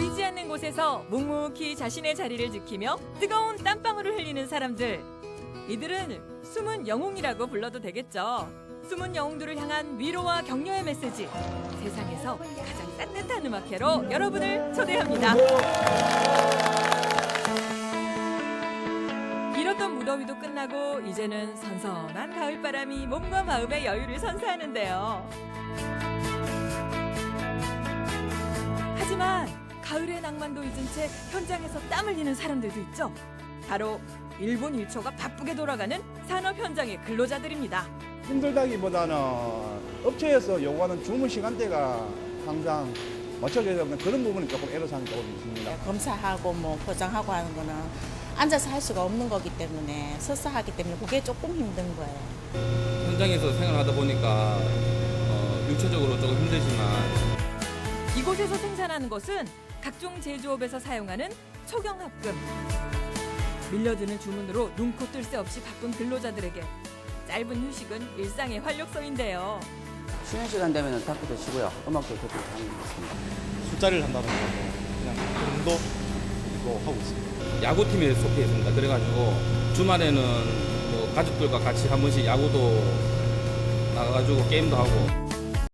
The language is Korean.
보이지 않는 곳에서 묵묵히 자신의 자리를 지키며 뜨거운 땀방울을 흘리는 사람들. 이들은 숨은 영웅이라고 불러도 되겠죠. 숨은 영웅들을 향한 위로와 격려의 메시지. 세상에서 가장 따뜻한 음악회로 여러분을 초대합니다. 길었던 무더위도 끝나고 이제는 선선한 가을바람이 몸과 마음의 여유를 선사하는데요. 하지만 가을의 낭만도 잊은 채 현장에서 땀 흘리는 사람들도 있죠. 바로 일본 일초가 바쁘게 돌아가는 산업 현장의 근로자들입니다. 힘들다기보다는 업체에서 요구하는 주문 시간대가 항상 맞춰져야 되는 그런 부분이 조금 애로사항이 조금 있습니다. 검사하고 뭐 포장하고 하는 거는 앉아서 할 수가 없는 거기 때문에 서서 하기 때문에 그게 조금 힘든 거예요. 현장에서 생활하다 보니까 어, 육체적으로 조금 힘들지만 이곳에서 생산하는 것은 각종 제조업에서 사용하는 초경합금. 밀려드는 주문으로 눈코 뜰 새 없이 바쁜 근로자들에게 짧은 휴식은 일상의 활력소인데요. 쉬는 시간 되면 탁구도 치고요. 음악도 듣고 하는 것 같습니다. 술자리를 한다든가 뭐 그냥 그 정도로 하고 있습니다. 야구팀에 속해 있습니다. 그래가지고 주말에는 뭐 가족들과 같이 한 번씩 야구도 나가가지고 게임도 하고